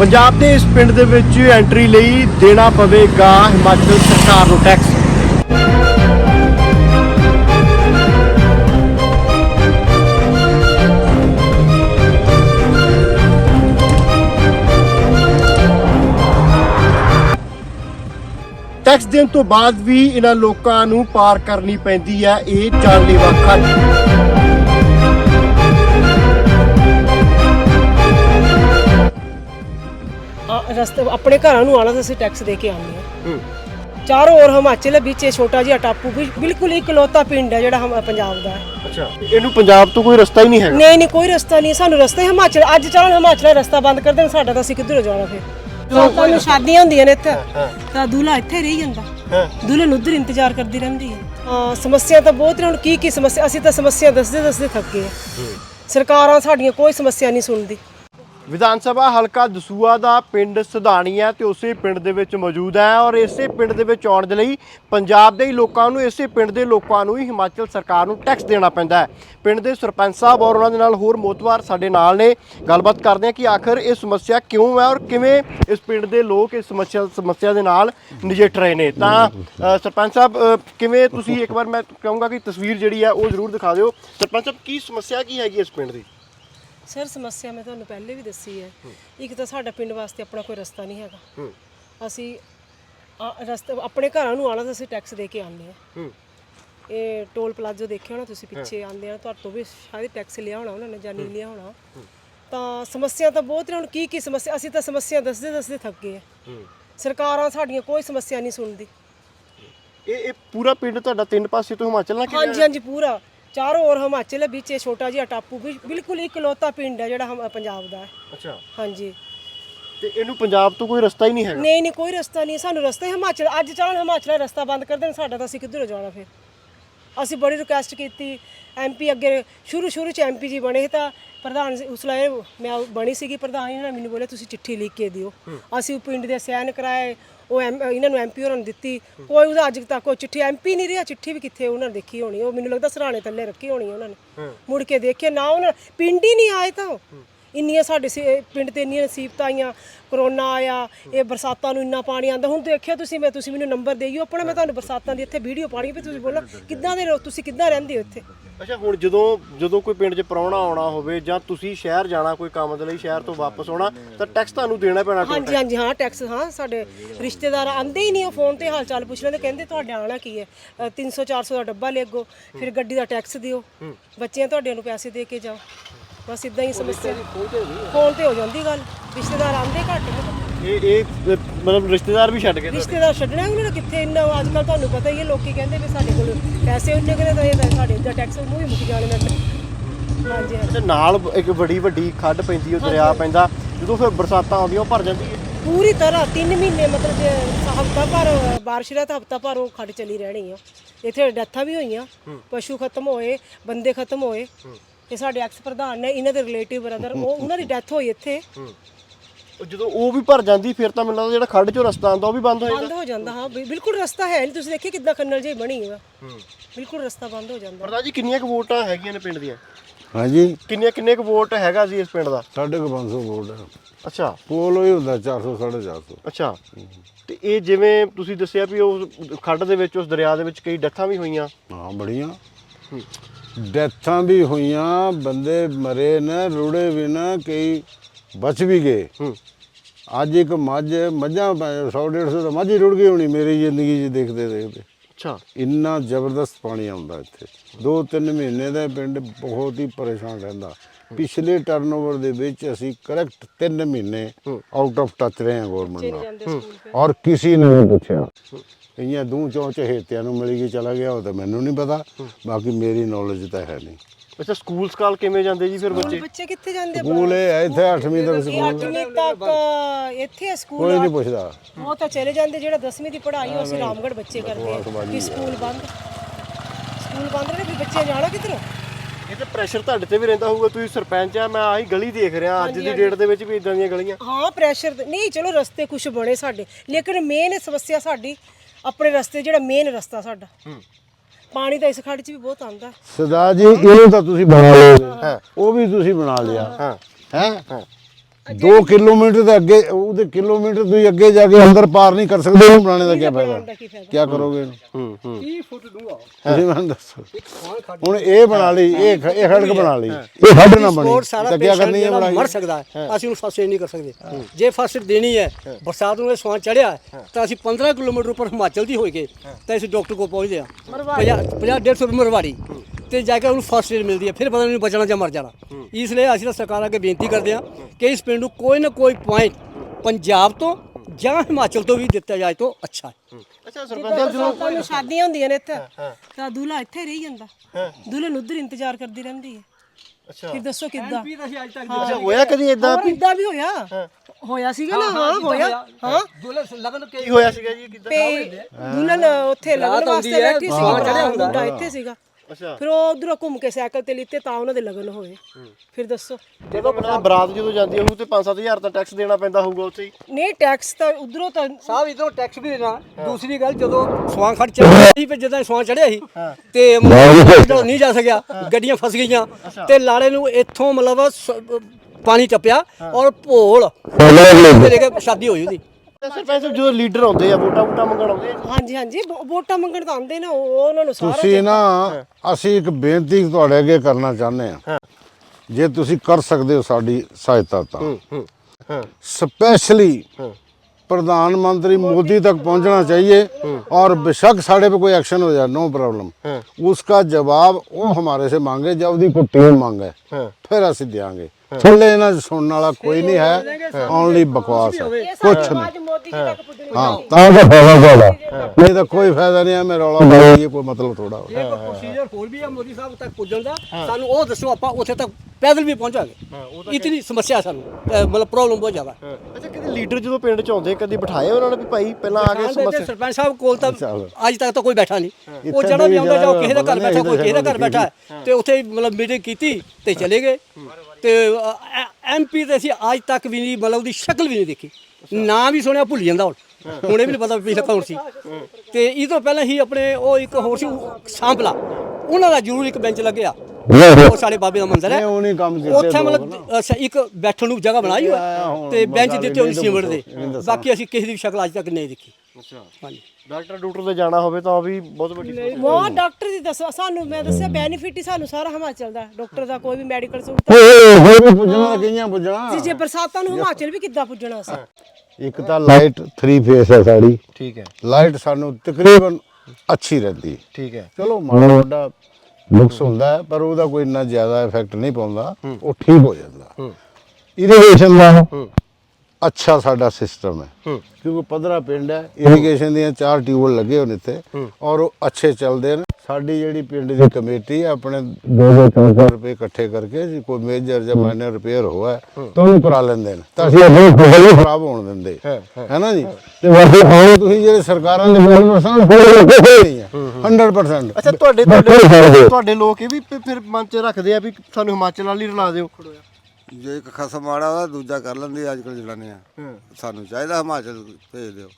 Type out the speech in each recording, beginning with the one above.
ਪੰਜਾਬ ਦੇ ਇਸ ਪਿੰਡ ਦੇ ਵਿੱਚ ਐਂਟਰੀ ਲਈ ਦੇਣਾ ਪਵੇਗਾ ਹਿਮਾਚਲ ਸਰਕਾਰ ਨੂੰ ਟੈਕਸ। ਟੈਕਸ ਦੇਣ ਤੋਂ ਬਾਅਦ ਵੀ ਇਹਨਾਂ ਲੋਕਾਂ ਨੂੰ ਪਾਰ ਕਰਨੀ ਪੈਂਦੀ ਹੈ, ਇਹ ਜਾਨਲੇਵਾ ਖੱਡ ਰਸਤੇ ਆਪਣੇ ਘਰਾਂ ਨੂੰ ਆਣਾ ਤਾਂ ਅਸੀਂ ਟੈਕਸ ਦੇ ਕੇ ਆਉਂਦੇ ਹਾਂ। ਹੂੰ। ਚਾਰੋਂ ਔਰ ਹਿਮਾਚਲ ਦੇ ਵਿੱਚ ਇਹ ਛੋਟਾ ਜਿਹਾ ਟਾਪੂ ਵੀ ਬਿਲਕੁਲ ਇਕਲੌਤਾ ਪਿੰਡ ਹੈ ਜਿਹੜਾ ਹਮ- ਪੰਜਾਬ ਦਾ ਹੈ। ਅੱਛਾ। ਇਹਨੂੰ ਪੰਜਾਬ ਤੋਂ ਕੋਈ ਰਸਤਾ ਹੀ ਨਹੀਂ ਹੈਗਾ? ਨਹੀਂ ਨਹੀਂ ਕੋਈ ਰਸਤਾ ਨਹੀਂ। ਸਾਨੂੰ ਰਸਤਾ ਹੀ ਹਿਮਾਚਲ ਅੱਜ ਚਾਹਣ ਹਿਮਾਚਲ ਰਸਤਾ ਬੰਦ ਕਰ ਦੇਣ ਸਾਡਾ ਤਾਂ ਅਸੀਂ ਕਿੱਧਰ ਜਾਣਾ ਫਿਰ? ਲੋਕਾਂ ਨੂੰ ਸ਼ਾਦੀਆਂ ਹੁੰਦੀਆਂ ਨੇ ਇੱਥੇ। ਤਾਂ ਦੂਲਾ ਇੱਥੇ ਰਹੀ ਜਾਂਦਾ। ਹਾਂ। ਦੁਲਹਨ ਉਧਰ ਇੰਤਜ਼ਾਰ ਕਰਦੀ ਰਹਿੰਦੀ ਹੈ। ਹਾਂ ਸਮੱਸਿਆ ਤਾਂ ਬਹੁਤ ਨੇ। ਹੁਣ ਕੀ ਕੀ ਸਮੱਸਿਆ? ਅਸੀਂ ਤਾਂ ਸਮੱਸਿਆ ਦੱਸਦੇ ਦੱਸਦੇ ਥੱਕ ਗਏ ਹਾਂ। ਸਰਕਾਰਾਂ ਸਾਡੀਆਂ ਕੋਈ ਸਮੱਸਿਆ ਨਹੀਂ ਸੁਣਦੀ। ਵਿਧਾਨ ਸਭਾ ਹਲਕਾ ਦਸੂਆ ਦਾ ਪਿੰਡ ਸਧਾਣੀ ਹੈ ਤੇ ਉਸੇ ਪਿੰਡ ਦੇ ਵਿੱਚ ਮੌਜੂਦ ਹੈ ਔਰ ਇਸੇ ਪਿੰਡ ਦੇ ਵਿੱਚ ਆਉਣ ਦੇ ਲਈ ਪੰਜਾਬ ਦੇ ਹੀ ਲੋਕਾਂ ਨੂੰ ਇਸੇ ਪਿੰਡ ਦੇ ਲੋਕਾਂ ਨੂੰ ਹੀ ਹਿਮਾਚਲ ਸਰਕਾਰ ਨੂੰ ਟੈਕਸ ਦੇਣਾ ਪੈਂਦਾ ਹੈ। ਪਿੰਡ ਦੇ ਸਰਪੰਚ ਸਾਹਿਬ ਔਰ ਉਹਨਾਂ ਦੇ ਨਾਲ ਹੋਰ ਮੋਤਵਾਰ ਸਾਡੇ ਨਾਲ ਨੇ। ਗੱਲਬਾਤ ਕਰਦੇ ਹਾਂ ਕਿ ਆਖਰ ਇਹ ਸਮੱਸਿਆ ਕਿਉਂ ਹੈ ਔਰ ਕਿਵੇਂ ਇਸ ਪਿੰਡ ਦੇ ਲੋਕ ਇਸ ਸਮੱਸਿਆ ਸਮੱਸਿਆ ਦੇ ਨਾਲ ਨਜਿੱਠ ਰਹੇ ਨੇ। ਤਾਂ ਅ, ਸਰਪੰਚ ਸਾਹਿਬ ਅ, ਕਿਵੇਂ ਤੁਸੀਂ ਇੱਕ ਵਾਰ ਮੈਂ ਕਹੂੰਗਾ ਕਿ ਤਸਵੀਰ ਜਿਹੜੀ ਹੈ ਉਹ ਜ਼ਰੂਰ ਦਿਖਾ ਦਿਓ। ਸਰਪੰਚ ਸਾਹਿਬ ਕੀ ਸਮੱਸਿਆ ਕੀ ਹੈਗੀ ਇਸ ਪਿੰਡ ਦੀ? ਸਰ ਸਮੱਸਿਆ ਮੈਂ ਤੁਹਾਨੂੰ ਪਹਿਲੇ ਵੀ ਦੱਸੀ ਹੈ। ਇੱਕ ਤਾਂ ਸਾਡਾ ਪਿੰਡ ਵਾਸਤੇ ਆਪਣਾ ਕੋਈ ਰਸਤਾ ਨਹੀਂ ਹੈਗਾ। ਅਸੀਂ ਆ, ਰਸਤੇ ਆਪਣੇ ਘਰਾਂ ਨੂੰ ਆਣਾ ਤਾਂ ਅਸੀਂ ਟੈਕਸ ਦੇ ਕੇ ਆਉਂਦੇ ਹਾਂ। ਹੂੰ ਇਹ ਟੋਲ ਪਲਾਜ਼ੋ ਦੇਖਿਆ ਹੋਣਾ ਤੁਸੀਂ ਪਿੱਛੇ ਆਉਂਦੇ ਆ ਤੁਹਾਡੇ ਤੋਂ ਵੀ ਸ਼ਾਇਦ ਟੈਕਸ ਲਿਆ ਹੋਣਾ ਉਹਨਾਂ ਨੇ ਜਾਂ ਨਹੀਂ ਲਿਆ ਹੋਣਾ। ਤਾਂ ਸਮੱਸਿਆ ਤਾਂ ਬਹੁਤ ਨੇ ਹੁਣ ਕੀ ਕੀ ਸਮੱਸਿਆ ਅਸੀਂ ਤਾਂ ਸਮੱਸਿਆ ਦੱਸਦੇ ਦੱਸਦੇ ਥੱਕ ਗਏ ਆ। ਹੂੰ ਸਰਕਾਰਾਂ ਸਾਡੀਆਂ ਕੋਈ ਸਮੱਸਿਆ ਨਹੀਂ ਸੁਣਦੀ। ਇਹ ਇਹ ਪੂਰਾ ਪਿੰਡ ਤੁਹਾਡਾ ਤਿੰਨ ਪਾਸੇ ਤੋਂ ਹਿਮਾਚਲ ਨਾਲ ਹਾਂਜੀ ਹਾਂਜੀ ਪੂਰਾ। ਚਾਰੋਂ ਔਰ ਹਿਮਾਚਲ ਵਿੱਚ ਇਹ ਛੋਟਾ ਜਿਹਾ ਟਾਪੂ ਵੀ ਬਿਲਕੁਲ ਇਕਲੌਤਾ ਪਿੰਡ ਹੈ ਜਿਹੜਾ ਹਮ- ਪੰਜਾਬ ਦਾ ਹੈ। ਅੱਛਾ। ਹਾਂਜੀ। ਤੇ ਇਹਨੂੰ ਪੰਜਾਬ ਤੋਂ ਕੋਈ ਰਸਤਾ ਹੀ ਨਹੀਂ ਹੈਗਾ? ਨਹੀਂ ਨਹੀਂ ਕੋਈ ਰਸਤਾ ਨਹੀਂ। ਸਾਨੂੰ ਰਸਤਾ ਹੀ ਹਿਮਾਚਲ ਅੱਜ ਚਾਹਣ ਹਿਮਾਚਲ ਦਾ ਰਸਤਾ ਬੰਦ ਕਰ ਦੇਣ ਸਾਡਾ ਤਾਂ ਅਸੀਂ ਕਿੱਧਰ ਜਾਣਾ ਫਿਰ? ਅਸੀਂ ਬੜੀ ਰਿਕੁਐਸਟ ਕੀਤੀ। ਐਮਪੀ ਅੱਗੇ ਸ਼ੁਰੂ ਸ਼ੁਰੂ ਚ ਐਮਪੀ ਜੀ ਬਣੇ ਸੀ ਤਾਂ ਪ੍ਰਧਾਨ ਸੀ- ਉਸ ਲਈ ਮੈਂ ਬਣੀ ਸੀਗੀ ਪ੍ਰਧਾਨ ਇਹਨਾਂ ਨੇ ਮੈਨੂੰ ਬੋਲਿਆ ਤੁਸੀਂ ਚਿੱਠੀ ਲਿਖ ਕੇ ਦਿਓ। ਅਸੀਂ ਉਹ ਪਿੰਡ ਦੇ ਸੈਨ ਕਰਾਏ ਉਹ ਐਮ- ਇਹਨਾਂ ਨੂੰ ਐਮਪੀ ਹੋਰਾਂ ਨੂੰ ਦਿੱਤੀ। ਕੋਈ ਉਹਦਾ ਅੱਜ ਤੱਕ ਕੋਈ ਚਿੱਠੀ ਐਮਪੀ ਨਹੀਂ ਰਿਹਾ ਚਿੱਠੀ ਵੀ ਕਿੱਥੇ ਉਹਨਾਂ ਨੇ ਦੇਖੀ ਹੋਣੀ ਉਹ ਮੈਨੂੰ ਲੱਗਦਾ ਸਰਾਣੇ ਥੱਲੇ ਰੱਖੀ ਹੋਣੀ ਉਹਨਾਂ ਨੇ। ਮੁੜ ਕੇ ਦੇਖਿਆ ਨਾ ਉਹਨਾਂ ਪਿੰਡ ਹੀ ਨਹੀਂ ਆਏ ਤਾਂ। ਉਹ। ਇੰਨੀਆਂ ਸਾਡੇ ਸੇ- ਪਿੰਡ ਤੇ ਇੰਨੀਆਂ ਨਸੀਬਤਾਂ ਆਈਆਂ ਕਰੋਨਾ ਆਇਆ ਇਹ ਬਰਸਾਤਾਂ ਨੂੰ ਇੰਨਾ ਪਾਣੀ ਆਂਦਾ ਹੁਣ ਦੇਖਿਆ ਤੁਸੀਂ ਮੈਂ ਤੁਸੀਂ ਮੈਨੂੰ ਨੰਬਰ ਦੇਈਓ ਆਪਣਾ ਮੈਂ ਤੁਹਾਨੂੰ ਬਰਸਾਤਾਂ ਦੀ ਇੱਥੇ ਵੀਡੀਓ ਪਾਣੀ ਵੀ ਤੁਸੀਂ ਬੋਲੋ ਕਿੱਦਾਂ ਦੇ ਰਹੋ ਤੁਸੀਂ ਕਿੱਦਾਂ ਰਹਿੰਦੇ ਹੋ ਇੱਥੇ? ਅੱਛਾ ਹੁਣ ਜਦੋਂ ਜਦੋਂ ਕੋਈ ਪਿੰਡ 'ਚ ਪ੍ਰਾਹੁਣਾ ਆਉਣਾ ਹੋਵੇ ਜਾਂ ਤੁਸੀਂ ਸ਼ਹਿਰ ਜਾਣਾ ਕੋਈ ਕੰਮ ਦੇ ਲਈ ਸ਼ਹਿਰ ਤੋਂ ਵਾਪਸ ਆਉਣਾ ਤਾਂ ਟੈਕਸ ਤੁਹਾਨੂੰ ਦੇਣਾ ਪੈਣਾ ਟੋਲ ਹਾਂਜੀ ਹਾਂਜੀ ਹਾਂ ਟੈਕਸ ਹਾਂ ਸਾਡੇ ਰਿਸ਼ਤੇਦਾਰ ਆਂਦੇ ਹੀ ਨਹੀਂ ਉਹ ਫੋਨ ਤੇ ਹਾਲ ਚਾਲ ਪੁੱਛ ਲੈਂਦੇ ਕਹਿੰਦੇ ਤੁਹਾਡੇ ਆਣਾ ਕੀ ਹੈ? ਅ, 300 400 ਦਾ ਡੱਬਾ ਲੈਗੋ ਫਿਰ ਗੱਡੀ ਦਾ ਟੈਕਸ ਦਿਓ। ਬੱਚਿਆਂ ਤੁਹਾਡੇ ਨੂੰ ਪੈਸੇ ਦੇ ਕੇ ਜਾਓ। ਬਸ ਇਦਾਂ ਹੀ ਸਮੱਸਿਆ। ਫੋਨ ਤੇ ਹੋ ਜਾਂਦੀ ਗੱਲ। ਰਿਸ਼ਤੇਦਾਰ ਆਂਦੇ ਘੱਟ ਨੇ ਇਹ ਇਹ ਮਤਲਬ ਰਿਸ਼ਤੇਦਾਰ ਵੀ ਛੱਡ ਗਏ। ਰਿਸ਼ਤੇਦਾਰ ਛੱਡਣਾ ਉਹਨਾਂ ਨੇ ਕਿੱਥੇ ਇੰਨਾ। ਅੱਜ ਕੱਲ ਤੁਹਾਨੂੰ ਪਤਾ ਹੀ ਹੈ ਲੋਕੀ ਕਹਿੰਦੇ ਵੀ ਸਾਡੇ ਕੋਲ ਪੈਸੇ ਉਹਨੇ ਕਿਹਨੇ ਤਾਂ ਇਹ ਤਾਂ ਸਾਡੇ ਦਾ ਟੈਕਸ ਉਹਨੂੰ ਵੀ ਮੁੱਕ ਜਾਣੇ ਨੇ। ਹਾਂਜੀ ਹਾਂਜੀ। ਅੱਛਾ ਨਾਲ ਇੱਕ ਬੜੀ ਵੱਡੀ ਖੱਡ ਪੈਂਦੀ ਉਹ ਦਰਿਆ ਪੈਂਦਾ। ਜਦੋਂ ਫਿਰ ਬਰਸਾਤਾਂ ਆਉਂਦੀਆਂ ਉਹ ਭਰ ਜਾਂਦੀ ਹੈ ਪੂਰੀ ਤਰ੍ਹਾਂ 3 ਮਹੀਨੇ ਮਤਲਬ ਜੇ ਹਫਤਾ ਭਰ ਬਾਰਿਸ਼ ਰਿਹਾ ਤਾਂ ਹਫਤਾ ਭਰ ਉਹ ਖੱਡ ਚਲੀ ਰਹਿਣੀ ਆ। ਇੱਥੇ ਡੈਥਾਂ ਵੀ ਹੋਈਆਂ। ਪਸ਼ੂ ਖਤਮ ਹੋਏ ਬੰਦੇ ਖਤਮ ਹੋਏ। ਇਹ ਸਾਡੇ ਐਕਸ ਪ੍ਰਧਾਨ ਨੇ ਇਹਨਾਂ ਦੇ ਰਿਲੇਟਿਵ ਬ੍ਰਦਰ ਉਹ ਉਹਨਾਂ ਦੀ ਡੈਥ ਹੋਈ ਇੱਥੇ। ਉਹ ਜਦੋਂ ਉਹ ਵੀ ਭਰ ਜਾਂਦੀ ਫਿਰ ਤਾਂ ਮੈਨੂੰ ਲੱਗਦਾ ਜਿਹੜਾ ਖੱਡ 'ਚੋਂ ਰਸਤਾ ਆਉਂਦਾ ਉਹ ਵੀ ਬੰਦ ਹੋ ਜਾਂਦਾ। ਬੰਦ ਹੋ ਜਾਂਦਾ ਹਾਂ ਬਿ- ਬਿਲਕੁਲ ਰਸਤਾ ਹੈ ਨਹੀਂ। ਤੁਸੀਂ ਦੇਖਿਆ ਕਿੱਦਾਂ ਖੰਨਲ ਜਿਹੀ ਬਣੀ ਹੈ। ਬਿਲਕੁਲ ਰਸਤਾ ਬੰਦ ਹੋ ਜਾਂਦਾ। ਪ੍ਰਧਾਨ ਜੀ ਕਿੰਨੀਆਂ ਕੁ ਵੋਟਾਂ ਹੈਗੀਆਂ ਨੇ ਪਿੰਡ ਦੀਆਂ? ਹਾਂਜੀ। ਕਿੰਨੀਆਂ ਕਿੰਨੇ ਕੁ ਵੋਟ ਹੈਗਾ ਜੀ ਇਸ ਪਿੰਡ ਦਾ? ਸਾਢੇ ਕੁ 500 ਵੋਟ ਹੈ। ਅੱਛਾ। ਪੋਲ ਹੀ ਹੁੰਦਾ 400 450 ਅੱਛਾ। ਤੇ ਇਹ ਜਿਵੇਂ ਤੁਸੀਂ ਦੱਸਿਆ ਵੀ ਉਸ ਖੱਡ ਦੇ ਵਿੱਚ ਉਸ ਦਰਿਆ ਦੇ ਵਿੱਚ ਕਈ ਡੈਥਾਂ ਵੀ ਹੋਈਆਂ। ਹਾਂ ਬੜੀਆਂ। ਡੈਥਾਂ ਵੀ ਹੋਈਆਂ ਬੰਦੇ ਮਰੇ ਨੇ ਰੁੜੇ ਵੀ ਨਾ ਕਈ ਬਚ ਵੀ ਗਏ। ਅੱਜ ਇੱਕ ਮੱਝ ਮੱਝਾਂ 100 150 ਤਾਂ ਮੱਝ ਹੀ ਰੁੜ ਗਈ ਹੋਣੀ ਮੇਰੀ ਜ਼ਿੰਦਗੀ 'ਚ ਦੇਖਦੇ ਦੇਖਦੇ। ਅੱਛਾ। ਇੰਨਾ ਜ਼ਬਰਦਸਤ ਪਾਣੀ ਆਉਂਦਾ ਇੱਥੇ। ਦੋ ਤਿੰਨ ਮਹੀਨੇ ਦਾ ਪਿੰਡ ਬਹੁਤ ਹੀ ਪਰੇਸ਼ਾਨ ਰਹਿੰਦਾ। ਪਿਛਲੇ ਟਰਨਓਵਰ ਦੇ ਵਿੱਚ ਅਸੀਂ ਕਰੈਕਟ 3 ਮਹੀਨੇ ਆਊਟ ਆਫ ਟੱਚ ਰਹੇ ਹਾਂ ਗਵਰਨਮੈਂਟ ਨਾਲ। ਔਰ ਕਿਸੇ ਨੇ ਨਹੀਂ ਪੁੱਛਿਆ। ਇਆਂ ਦੂੰ ਚੋਂ ਚਹੇਤਿਆਂ ਨੂੰ ਮਿਲ ਗਈ ਚਲਾ ਗਿਆ ਉਹ ਤਾਂ ਮੈਨੂੰ ਨਹੀਂ ਪਤਾ। ਬਾਕੀ ਮੇਰੀ ਨੌਲੇਜ ਤਾਂ ਹੈ ਨਹੀਂ ਅੱਛਾ ਸਕੂਲ ਸਕਾਲ ਕਿਵੇਂ ਜਾਂਦੇ ਜੀ ਫਿਰ ਬੱਚੇ? ਬੱਚੇ ਕਿੱਥੇ ਜਾਂਦੇ ਸਕੂਲ ਇਹ ਹੈ ਇੱਥੇ 8ਵੀਂ ਤੱਕ ਸਕੂਲ। ਅੱਠਵੀਂ ਤੱਕ ਇੱਥੇ ਸਕੂਲ ਕੋਈ ਨਹੀਂ ਪੁੱਛਦਾ। ਉਹ ਤਾਂ ਚਲੇ ਜਾਂਦੇ ਜਿਹੜਾ 10ਵੀਂ ਦੀ ਪੜ੍ਹਾਈ ਉਹ ਅਸੀਂ ਰਾਮਗੜ੍ਹ ਬੱਚੇ ਕਰਦੇ ਆ। ਕਿ ਸਕੂਲ ਬੰਦ। ਸਕੂਲ ਬੰਦ ਨੇ ਵੀ ਬੱਚੇ ਜਾਣਾ ਕਿੱਧਰ? ਇਹ ਤੇ ਪ੍ਰੈਸ਼ਰ ਤੁਹਾਡੇ ਤੇ ਵੀ ਰਹਿੰਦਾ ਹੋਊਗਾ ਤੁਸੀਂ ਸਰਪੰਚ ਆ ਮੈਂ ਆਹੀ ਗਲੀ ਦੇਖ ਰਿਹਾ ਅੱਜ ਦੀ ਡੇਟ ਦੇ ਵਿੱਚ ਵੀ ਇਦਾਂ ਦੀਆਂ ਗਲੀਆਂ। ਹਾਂ ਪ੍ਰੈਸ਼ਰ ਨਹੀਂ ਚਲੋ ਰਸਤੇ ਕੁਝ ਬਣੇ ਸਾਡੇ ਲੇਕਿਨ ਮੇਨ ਸਮੱਸਿਆ ਸਾਡੀ ਆਪਣੇ ਰਸਤੇ ਜਿਹੜਾ ਮੇਨ ਰਸਤਾ ਸਾਡਾ। ਪਾਣੀ ਤਾਂ ਇਸ ਖੱਡ 'ਚ ਵੀ ਬਹੁਤ ਆਉਂਦਾ। ਸਦਾ ਜੀ ਇਹਨੂੰ ਤਾਂ ਤੁਸੀਂ ਬਣਾ ਲਿਓ ਉਹ ਵੀ ਤੁਸੀਂ ਬਣਾ ਲਿਆ। ਹਾਂ? ਹੈ। 2 ਕਿਲੋਮੀਟਰ ਦੇ ਅੱਗੇ ਉਹਦੇ ਕਿਲੋਮੀਟਰ ਤੁਸੀਂ ਅੱਗੇ ਜਾ ਕੇ ਅੰਦਰ ਪਾਰ ਨਹੀਂ ਕਰ ਸਕਦੇ ਉਹਨੂੰ ਬਣਾਉਣੇ ਦਾ ਕੀ ਫਾਇਦਾ? ਕੀ ਕੀ ਕਰੋਗੇ? ਹੂੰ ਹੂੰ। 30 ਫੁੱਟ ਡੂੰਘਾ ਤੁਸੀਂ ਮੈਨੂੰ ਦੱਸੋ। ਹੁਣ ਇਹ ਬਣਾ ਲਈ ਇਹ ਇਹ ਖੜਕ ਬਣਾ ਲਈ। ਇਹ ਖੱਡ ਨਾ ਬਣੀ। ਤਾਂ ਕੀ ਕਰਨੀ ਹੈ ਬਣਾਈ? ਮਰ ਸਕਦਾ ਹੈ ਅਸੀਂ ਉਹਨੂੰ ਫਸਟ ਨਹੀਂ ਕਰ ਸਕਦੇ। ਜੇ ਫਸਟ ਦੇਣੀ ਹੈ ਬਰਸਾਤ ਨੂੰ ਇਹ ਸਵਾਂ ਚੜਿਆ ਤਾਂ ਅਸੀਂ 15 ਕਿਲੋਮੀਟਰ ਉੱਪਰ ਹਿਮਾਚਲ ਦੀ ਹੋਏ ਗਏ ਤਾਂ ਅਸੀਂ ਡਾਕਟਰ ਕੋਲ ਪਹੁੰਚਦੇ ਆ 50 150 ਰੁਪਏ ਮਰਵਾੜੀ ਤੇ ਜਾ ਕੇ ਉਹਨੂੰ ਫਸਟ ਏਡ ਮਿਲਦੀ ਹੈ ਫਿਰ ਪਤਾ ਨਹੀਂ ਬਚਣਾ ਜਾਂ ਮਰ ਜਾਣਾ। ਇਸ ਲਈ ਅਸੀਂ ਤਾਂ ਸਰਕਾਰ ਅੱਗੇ ਬੇਨਤੀ ਕਰਦੇ ਹਾਂ ਕਿ ਇਸ ਪਿੰਡ ਨੂੰ ਕੋਈ ਨਾ ਕੋਈ ਪੁਆਇੰਟ ਪੰਜਾਬ ਤੋਂ ਜਾਂ ਹਿਮਾਚਲ ਤੋਂ ਵੀ ਦਿੱਤਾ ਜਾਏ ਤਾਂ ਅੱਛਾ ਹੈ। ਅੱਛਾ ਸਰਪੰਚ ਸਾਹਿਬ ਜਦੋਂ ਜਦੋਂ ਨੂੰ ਸ਼ਾਦੀਆਂ ਹੁੰਦੀਆਂ ਨੇ ਇੱਥੇ। ਤਾਂ ਦੂਲਾ ਇੱਥੇ ਰਹੀ ਜਾਂਦਾ। ਦੂਲੇ ਨੂੰ ਉਧਰ ਇੰਤਜ਼ਾਰ ਕਰਦੀ ਰਹਿੰਦੀ ਹੈ। ਅੱਛਾ। ਫਿਰ ਦੱਸੋ ਕਿੱਦਾਂ? ਅਸੀਂ ਅੱਜ ਤੱਕ ਅੱਛਾ ਹੋਇਆ ਕਦੀ ਇਦਾਂ ਹੋਰ ਇਦਾਂ ਵੀ ਹੋਇਆ? ਹੋਇਆ ਸੀਗਾ ਨਾ ਹਾਂ ਹੋਇਆ। ਹਾਂ। ਦੁਲੇ ਲਗਨ ਕੇ ਕੀ ਹੋਇਆ ਸੀਗਾ ਜੀ? ਕਿੱਦਾਂ? ਤੇ ਦੁਲਨ ਉੱਥੇ ਵਾਸਤੇ ਬੈਠੀ ਹੁੰਦਾ। ਇੱਥੇ ਸੀਗਾ। ਅੱਛਾ। ਫਿਰ ਉਹ ਉਧਰੋਂ ਘੁੰਮ ਕੇ ਸਾਈਕਲ ਤੇ ਲਿੱਤੇ ਤਾਂ ਉਹਨਾਂ ਦੇ ਲਗਨ ਹੋਏ। ਫਿਰ ਦੱਸੋ। ਜਦੋਂ ਬਣਾ ਬਰਾਤ ਜਦੋਂ ਜਾਂਦੀ ਹੋਊ ਤੇ 5-7000 ਤਾਂ ਟੈਕਸ ਦੇਣਾ ਪੈਂਦਾ ਹੋਊਗਾ ਉੱਥੇ ਹੀ। ਨਹੀਂ ਟੈਕਸ ਤਾਂ ਉਧਰੋਂ ਤਾਂ ਸਾਹਿਬ ਇਧਰੋਂ ਟੈਕਸ ਵੀ ਦੇਣਾ। ਦੂਸਰੀ ਗੱਲ ਜਦੋਂ ਸਵਾਂ ਖੜ ਚੜਿਆ ਸੀ ਤੇ ਜਦੋਂ ਸਵਾਂ ਚੜਿਆ ਸੀ ਤੇ ਮਤਲਬ ਨਹੀਂ ਜਾ ਸਕਿਆ ਗੱਡੀਆਂ ਫਸ ਗਈਆਂ ਤੇ ਲਾੜੇ ਨੂੰ ਇੱਥੋਂ ਮਤਲਬ ਪਾਣੀ ਟੱਪਿਆ ਔਰ ਭੋਲ ਸ਼ਾਦੀ ਹੋਈ ਉਹਦੀ। ਸਰਪੰਚ ਸਾਹਿਬ ਜਦੋਂ ਲੀਡਰ ਆਉਂਦੇ ਆ ਵੋਟਾਂ ਵੋਟਾਂ ਮੰਗਣ ਆਉਂਦੇ ਆ ਜੀ। ਹਾਂਜੀ ਹਾਂਜੀ ਵੋ- ਵੋਟਾਂ ਮੰਗਣ ਤਾਂ ਆਉਂਦੇ ਨਾ ਉਹ ਉਹਨਾਂ ਨੂੰ ਸਾਰਾ ਤੁਸੀਂ ਨਾ ਅਸੀਂ ਇੱਕ ਬੇਨਤੀ ਤੁਹਾਡੇ ਅੱਗੇ ਕਰਨਾ ਚਾਹੁੰਦੇ ਆ ਜੇ ਤੁਸੀਂ ਕਰ ਸਕਦੇ ਹੋ ਸਾਡੀ ਸਹਾਇਤਾ ਤਾਂ ਹੂੰ ਹਾਂ ਸਪੈਸ਼ਲੀ प्रधान मंत्री मोदी तक पहुंचना चाहिए और बेशक साढ़े पे कोई एक्शन हो जाए नो प्रॉब्लम उसका जवाब वो हमारे से मांगे जब दी को टीम मांगे फिर ਅਸੀਂ ਦਿਆਂਗੇ ਥੱਲੇ ਇਹਨਾਂ 'ਚ ਸੁਣਨ ਵਾਲਾ ਕੋਈ ਨਹੀਂ ਹੈ ਓਨਲੀ ਬਕਵਾਸ ਹੈ। ਕੁਛ ਨਹੀਂ। ਅੱਜ ਮੋਦੀ ਜੀ ਤੱਕ ਪੁੱਜਣੀ ਹਾਂ ਤਾਂ ਦਾ ਫਾਇਦਾ ਤੁਹਾਡਾ ਨਹੀਂ ਤਾਂ ਕੋਈ ਫਾਇਦਾ ਨਹੀਂ ਹੈ ਮੈਂ ਰੌਲਾ ਪਾਈ ਕੋਈ ਮਤਲਬ ਥੋੜਾ ਹੋ ਇਹ ਕੋਈ ਪ੍ਰੋਸੀਜਰ ਹੋਰ ਵੀ ਹੈ ਮੋਦੀ ਸਾਹਿਬ ਤੱਕ ਪੁੱਜਣ ਦਾ ਸਾਨੂੰ ਉਹ ਦੱਸੋ ਆਪਾਂ ਉੱਥੇ ਤੱਕ ਪੈਦਲ ਵੀ ਪਹੁੰਚਾਂਗੇ। ਇਤਨੀ ਸਮੱਸਿਆ ਸਾਨੂੰ ਅਹ ਮਤਲਬ ਪ੍ਰੋਬਲਮ ਬਹੁਤ ਜ਼ਿਆਦਾ। ਅੱਛਾ ਕਿਤੇ ਲੀਡਰ ਜਦੋਂ ਪਿੰਡ ਚ ਆਉਂਦੇ ਕਦੀ ਬਿਠਾਏ ਉਹਨਾਂ ਨੇ ਵੀ ਭਾਈ ਪਹਿਲਾਂ ਆ ਕੇ ਸਮੱਸਿਆ ਸਰਪੰਚ ਸਾਹਿਬ ਕੋਲ ਤਾਂ। ਅੱਜ ਤੱਕ ਤਾਂ ਕੋਈ ਬੈਠਾ ਨਹੀਂ। ਉਹ ਜਿਹੜਾ ਵੀ ਆਉਂਦਾ ਜਾਂ ਕਿਸੇ ਦਾ ਘਰ ਬੈਠਾ ਕੋਈ ਕਿਸੇ ਦਾ ਘਰ ਬੈਠਾ ਤੇ ਉੱਥੇ ਹੀ ਮਤਲਬ ਮੀਟਿੰਗ ਕੀਤੀ ਤੇ ਚਲੇ ਗਏ। ਤੇ ਐਮਪੀ ਤੇ ਅਸੀਂ ਅੱਜ ਤੱਕ ਵੀ ਨਹੀਂ ਮਤਲਬ ਉਹਦੀ ਸ਼ਕਲ ਵੀ ਨਹੀਂ ਦੇਖੀ। ਨਾਂ ਵੀ ਸੁਣਿਆ ਭੁੱਲ ਜਾਂਦਾ ਹੁਣ। ਹੁਣੇ ਵੀ ਨਹੀਂ ਪਤਾ ਪਿਛਲਾ ਕੌਣ ਸੀ। ਤੇ ਇਹ ਤੋਂ ਪਹਿਲਾਂ ਹੀ ਆਪਣੇ ਉਹ ਇੱਕ ਹੋਰ ਸੀ ਸਾਂਪਲਾ। ਉਹਨਾਂ ਦਾ ਜ਼ਰੂਰ ਇੱਕ ਬੈਂਚ ਲੱਗਿਆ। ਉਹ ਸਾਡੇ ਬਾਬੇ ਦਾ ਮੰਦਿਰ ਹੈ। ਉਹ ਉੱਥੇ ਮਤਲਬ ਅੱਛਾ ਇੱਕ ਬੈਠਣ ਨੂੰ ਜਗ੍ਹਾ ਬਣਾਈ ਹੁਣ ਤੇ ਬੈਂਚ ਦਿੱਤੇ ਹੋਏ ਨਹੀਂ ਸੀਮਟ ਦੇ। ਬਾਕੀ ਅਸੀਂ ਕਿਸੇ ਦੀ ਵੀ ਸ਼ਕਲ ਅੱਜ ਤੱਕ ਨਹੀਂ ਦੇਖੀ। ਅੱਛਾ। ਹਾਂਜੀ। ਡਾਕਟਰ ਡਾਕਟਰ ਤੇ ਜਾਣਾ ਹੋਵੇ ਤਾਂ ਉਹ ਵੀ ਬਹੁਤ ਵੱਡੀ। ਬਹੁਤ ਡਾਕਟਰ ਦੀ ਦੱਸੋ ਸਾਨੂੰ ਮੈਂ ਦੱਸਿਆ ਬੈਨੀਫਿਟ ਹੀ ਸਾਨੂੰ ਸਾਰਾ ਹਿਮਾਚਲ ਦਾ ਡਾਕਟਰ ਦਾ ਕੋਈ ਵੀ ਮੈਡੀਕਲ ਸਹੂਲਤ ਹੋਏ ਵੀ ਪੁੱਜਣਾ ਤਾਂ ਕਈਆਂ ਪੁੱਜਣਾ। ਸੀ ਜੇ ਬਰਸਾਤਾਂ ਨੂੰ ਹਿਮਾਚਲ ਵੀ ਕਿੱਦਾਂ ਪੁੱਜਣਾ ਸੀ ਇੱਕ ਤਾਂ ਲਾਈਟ 3 ਫੇਸ ਹੈ ਸਾਡੀ। ਠੀਕ ਹੈ। ਲਾਈਟ ਸਾਨੂੰ ਤਕਰੀਬਨ ਅੱਛੀ ਰਹਿੰਦੀ ਹੈ। ਠੀਕ ਹੈ। ਚਲੋ ਮਾੜਾ ਵੱਡਾ ਨੁਕਸ ਹੁੰਦਾ ਹੈ ਪਰ ਉਹਦਾ ਕੋਈ ਇੰਨਾ ਜ਼ਿਆਦਾ ਇਫੈਕਟ ਨਹੀਂ ਪਾਉਂਦਾ। ਉਹ ਠੀਕ ਹੋ ਜਾਂਦਾ। ਇਰੀਗੇਸ਼ਨ ਦਾ। ਅੱਛਾ ਸਾਡਾ ਸਿਸਟਮ ਹੈ। ਕਿਉਂਕਿ ਪਧਰਾ ਪਿੰਡ ਹੈ ਇਰੀਗੇਸ਼ਨ ਦੀਆਂ ਚਾਰ ਟਿਊਬਲ ਲੱਗੇ ਨੇ ਇੱਥੇ ਔਰ ਉਹ ਅੱਛੇ ਚੱਲਦੇ ਨੇ। ਸਾਡੀ ਜਿਹੜੀ ਪਿੰਡ ਦੀ ਕਮੇਟੀ ਹੈ ਆਪਣੇ 2-4 ਰੁਪਏ ਇਕੱਠੇ ਕਰਕੇ ਜੇ ਕੋਈ ਮੇਜਰ ਜਾਂ ਮਾਈਨਰ ਰਿਪੇਅਰ ਹੋਇਆ ਤਾਂ ਉਹਨੂੰ ਕਰਾ ਲੈਂਦੇ ਨੇ। ਤਾਂ ਅਸੀਂ ਅੱਗੇ ਫਸਲ ਨਹੀਂ ਖਰਾਬ ਹੋਣ ਦਿੰਦੇ। ਹੈ ਨਾ ਜੀ? ਤੇ ਵੈਸੇ ਹੁਣ ਤੁਸੀਂ ਜਿਹੜੇ ਸਰਕਾਰਾਂ ਨੇ ਡਿਵੈਲਪਮੈਂਟ ਸਾਨੂੰ ਕੋਈ ਲੱਗੇ ਨਹੀਂ ਹੈ। 100% ਅੱਛਾ ਤੁਹਾਡੇ ਤੁਹਾਡੇ ਤੁਹਾਡੇ ਲੋਕ ਇਹ ਵੀ ਫਿਰ- ਫਿਰ ਮਨ ਚ ਰੱਖਦੇ ਆ ਵੀ ਸਾਨੂੰ ਹਿਮਾਚਲ ਵਾਲੀ ਰਲਾ ਦਿਓ। ਜੇ ਇੱਕ ਖਸਮ ਮਾੜਾ ਵਾ ਦੂਜਾ ਕਰ ਲੈਂਦੇ ਅੱਜ ਕੱਲ ਜਲਾਨੇ ਆ ਸਾਨੂੰ ਚਾਹੀਦਾ ਹਿਮਾਚਲ ਭੇਜ ਦਿਓ।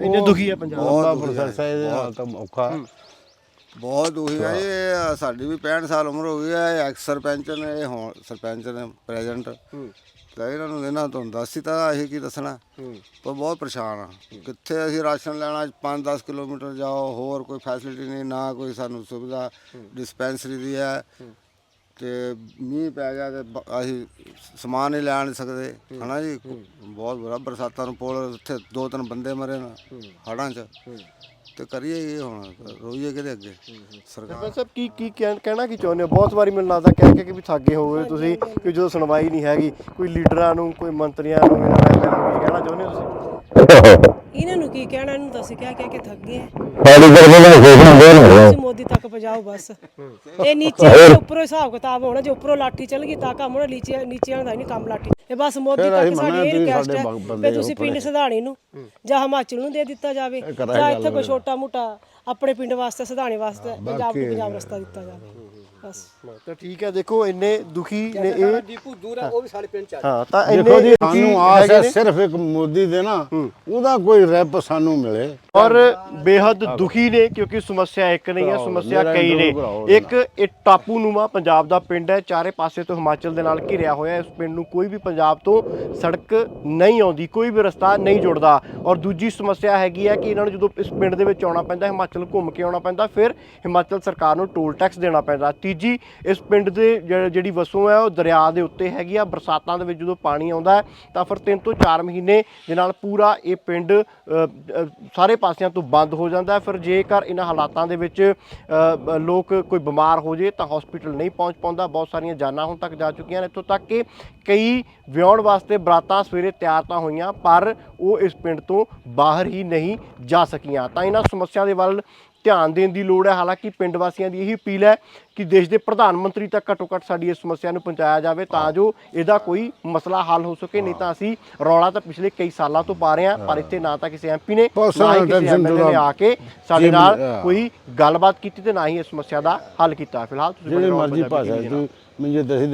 ਇੰਨੇ ਦੁਖੀ ਆ ਪੰਜਾਬ। ਲੰਬਾ ਬਹੁਤ ਪ੍ਰੋਸੈਸ ਹੈ ਇਹਦੇ ਨਾਲ ਤਾਂ ਔਖਾ। ਹੈ। ਬਹੁਤ ਦੁਖੀ ਆ ਇਹ ਸਾਡੀ ਵੀ 65 ਸਾਲ ਉਮਰ ਹੋ ਗਈ ਹੈ ਇਹ ਐਕਸ ਸਰਪੰਚ ਨੇ ਇਹ ਹੁਣ ਸਰਪੰਚ ਨੇ ਪ੍ਰੈਜ਼ੈਂਟ ਤਾਂ ਇਹਨਾਂ ਨੂੰ ਇਹਨਾਂ ਤੋਂ ਦੱਸੀ ਤਾਂ ਅਸੀਂ ਕੀ ਦੱਸਣਾ। ਪਰ ਬਹੁਤ ਪਰੇਸ਼ਾਨ ਆ। ਕਿੱਥੇ ਅਸੀਂ ਰਾਸ਼ਨ ਲੈਣਾ 5-10 ਕਿਲੋਮੀਟਰ ਜਾਓ ਹੋਰ ਕੋਈ ਫੈਸਿਲਿਟੀ ਨਹੀਂ ਨਾ ਕੋਈ ਸਾਨੂੰ ਸੁਵਿਧਾ ਡਿਸਪੈਂਸਰੀ ਦੀ ਹੈ। ਤੇ ਮੀਂਹ ਪੈ ਗਿਆ ਤੇ ਬ- ਅਸੀਂ ਸਮਾਨ ਹੀ ਲੈ ਨਹੀਂ ਸਕਦੇ। ਹਨਾ ਜੀ? ਬਹੁਤ ਬੁਰਾ ਬਰਸਾਤਾਂ ਨੂੰ ਪੁਲ ਉੱਥੇ ਦੋ ਤਿੰਨ ਬੰਦੇ ਮਰੇ ਨਾ ਹੜਾਂ 'ਚ। ਤੇ ਕਰੀਏ ਇਹ ਹੁਣ? ਰੋਈਏ ਕਿਹਦੇ ਅੱਗੇ? ਸਰਕਾਰ। ਸਰਪੰਚ ਸਾਹਿਬ ਕੀ ਕੀ ਕਹਿਣ- ਕਹਿਣਾ ਕੀ ਚਾਹੁੰਦੇ ਹੋ? ਬਹੁਤ ਵਾਰੀ ਮੈਨੂੰ ਲੱਗਦਾ ਕਹਿ ਕੇ ਕਿ ਵੀ ਥੱਕੇ ਹੋਵੇ ਤੁਸੀਂ ਕਿ ਜਦੋਂ ਸੁਣਵਾਈ ਨਹੀਂ ਹੈਗੀ ਕੋਈ ਲੀਡਰਾਂ ਨੂੰ ਕੋਈ ਮੰਤਰੀਆਂ ਨੂੰ ਇਹਨਾਂ ਕਹਿਣਾ ਚਾਹੁੰਦੇ ਹੋ ਤੁਸੀਂ? ਇਹਨਾਂ ਨੂੰ ਕੀ ਕਹਿਣਾ ਇਹਨੂੰ ਤਾਂ ਅਸੀਂ ਕਹਿ ਕਹਿ ਕੇ ਥੱਕ ਗਏ ਤੁਸੀਂ ਮੋਦੀ ਤੱਕ ਪਹੁੰਚਾਓ ਬਸ। ਇਹ ਨੀਚੇ ਤੇ ਉੱਪਰੋਂ ਹਿਸਾਬ ਕਿਤਾਬ ਹੋਣਾ ਜੇ ਉੱਪਰੋਂ ਲਾਠੀ ਚੱਲ ਗਈ ਤਾਂ ਕੰਮ ਹੋਣਾ ਨੀਚੇ ਨੀਚੇ ਦਾ ਨਹੀਂ ਕੰਮ ਲਾਠੀ। ਇਹ ਬਸ ਮੋਦੀ ਤੱਕ ਸਾਡੀ ਇਹ ਤੁਸੀਂ ਰਿਕਵੈਸਟ ਸਾਡੇ ਹੈ ਕਿ ਤੁਸੀਂ ਪਿੰਡ ਸਧਾਣੀ ਨੂੰ ਜਾਂ ਹਿਮਾਚਲ ਨੂੰ ਦੇ ਦਿੱਤਾ ਜਾਵੇ ਜਾਂ ਇੱਥੇ ਕੋਈ ਛੋਟਾ ਮੋਟਾ ਆਪਣੇ ਪਿੰਡ ਵਾਸਤੇ ਸਧਾਣੀ ਵਾਸਤੇ ਪੰਜਾਬ ਨੂੰ ਪੰਜਾਬ ਰਸਤਾ ਦਿੱਤਾ ਜਾਵੇ। ਬਸ। ਤਾਂ ਠੀਕ ਹੈ ਦੇਖੋ ਇੰਨੇ ਦੁਖੀ ਨੇ ਇਹ। ਦੀਪੂ ਦੂਰ ਹੈ ਉਹ ਵੀ ਸਾਡੇ ਪਿੰਡ ਚ ਆ। ਹਾਂ ਤਾਂ ਦੇਖੋ ਇੰਨੇ ਜੀ ਸਾਨੂੰ ਆਸ ਹੈ। ਸਿਰਫ ਇੱਕ ਮੋਦੀ ਦੇ ਨਾ ਉਹਦਾ ਕੋਈ ਰੈਪ ਸਾਨੂੰ ਮਿਲੇ। ਔਰ ਬੇहद ਦੁਖੀ ਨੇ ਕਿਉਂਕਿ ਸਮੱਸਿਆ ਇੱਕ ਨਹੀਂ ਹੈ ਸਮੱਸਿਆ ਕਈ ਨੇ। ਇੱਕ ਇਹ ਟਾਪੂ ਨੂਮਾ ਪੰਜਾਬ ਦਾ ਪਿੰਡ ਹੈ ਚਾਰੇ ਪਾਸੇ ਤੋਂ ਹਿਮਾਚਲ ਦੇ ਨਾਲ ਘਿਰਿਆ ਹੋਇਆ ਹੈ। ਇਸ ਪਿੰਡ ਨੂੰ ਕੋਈ ਵੀ ਪੰਜਾਬ ਤੋਂ ਸੜਕ ਨਹੀਂ ਆਉਂਦੀ ਕੋਈ ਵੀ ਰਸਤਾ ਨਹੀਂ ਜੁੜਦਾ। ਔਰ ਦੂਜੀ ਸਮੱਸਿਆ ਹੈਗੀ ਹੈ ਕਿ ਇਹਨਾਂ ਨੂੰ ਜਦੋਂ ਇਸ ਪਿੰਡ ਦੇ ਵਿੱਚ ਆਉਣਾ ਪੈਂਦਾ ਹਿਮਾਚਲ ਘੁੰਮ ਕੇ ਆਉਣਾ ਪੈਂਦਾ ਫਿਰ ਹਿਮਾਚਲ ਸਰਕਾਰ ਨੂੰ ਟੋਲ ਟੈਕਸ ਦੇਣਾ ਪੈਂਦਾ। ਤੀਜੀ ਇਸ ਪਿੰਡ ਦੇ ਜਿਹੜੀ ਵਸੋਂ ਹੈ ਉਹ ਦਰਿਆ ਦੇ ਉੱਤੇ ਹੈਗੀ ਆ। ਬਰਸਾਤਾਂ ਦੇ ਵਿੱਚ ਜਦੋਂ ਪਾਣੀ ਆਉਂਦਾ ਤਾਂ ਫਿਰ 3 ਤੋਂ 4 ਮਹੀਨੇ ਦੇ ਨਾਲ ਪੂਰਾ ਇਹ ਪਿੰਡ ਸਾਰੇ ਪਾਸਿਆਂ ਤੋਂ ਬੰਦ ਹੋ ਜਾਂਦਾ ਫਿਰ ਜੇਕਰ ਇਹਨਾਂ ਹਾਲਾਤਾਂ ਦੇ ਵਿੱਚ ਲੋਕ ਕੋਈ ਬਿਮਾਰ ਹੋ ਜੇ ਤਾਂ ਹਸਪੀਟਲ ਨਹੀਂ ਪਹੁੰਚ ਪਾਉਂਦਾ। ਬਹੁਤ ਸਾਰੀਆਂ ਜਾਨਾਂ ਹੁਣ ਤੱਕ ਜਾ ਚੁੱਕੀਆਂ ਨੇ। ਇੱਥੋਂ ਤੱਕ ਕਿ ਕਈ ਵਿਆਹਣ ਵਾਸਤੇ ਬਰਾਤਾਂ ਸਵੇਰੇ ਤਿਆਰ ਤਾਂ ਹੋਈਆਂ, ਪਰ ਉਹ ਇਸ ਪਿੰਡ ਤੋਂ ਬਾਹਰ ਹੀ ਨਹੀਂ ਜਾ ਸਕੀਆਂ। ਤਾਂ ਇਹਨਾਂ ਸਮੱਸਿਆ ਦੇ ਵੱਲ ਧਿਆਨ ਦੇਣ ਦੀ ਲੋੜ ਹੈ ਹਾਲਾਂਕਿ ਪਿੰਡ ਵਾਸੀਆਂ ਦੀ ਇਹੀ ਅਪੀਲ ਹੈ ਕਿ ਦੇਸ਼ ਦੇ ਪ੍ਰਧਾਨ ਮੰਤਰੀ ਤੱਕ ਘੱਟੋ ਘੱਟ ਸਾਡੀ ਇਸ ਸਮੱਸਿਆ ਨੂੰ ਪਹੁੰਚਾਇਆ ਜਾਵੇ ਤਾਂ ਜੋ ਇਹਦਾ ਕੋਈ ਮਸਲਾ ਹੱਲ ਹੋ ਸਕੇ ਨਹੀਂ ਤਾਂ ਅਸੀਂ ਰੌਲਾ ਤਾਂ ਪਿਛਲੇ ਕਈ ਸਾਲਾਂ ਤੋਂ ਪਾ ਰਹੇ ਹਾਂ ਪਰ ਇੱਥੇ ਨਾ ਤਾਂ ਕਿਸੇ ਐਮਪੀ ਨੇ ਨਾ ਹੀ ਕਿਸੇ ਐਮਐਲਏ ਨੇ ਆ ਕੇ ਸਾਡੇ ਨਾਲ। ਕੋਈ ਗੱਲਬਾਤ ਕੀਤੀ ਤੇ ਨਾ ਹੀ ਇਸ ਸਮੱਸਿਆ ਦਾ ਹੱਲ ਕੀਤਾ ਫਿਲਹਾਲ ਤੁਸੀਂ ਜਿਹੜੀ ਮਰਜ਼ੀ ਭਾਸ਼ਾ। ਤੂੰ ਮੈਨੂੰ ਦੱਸੀ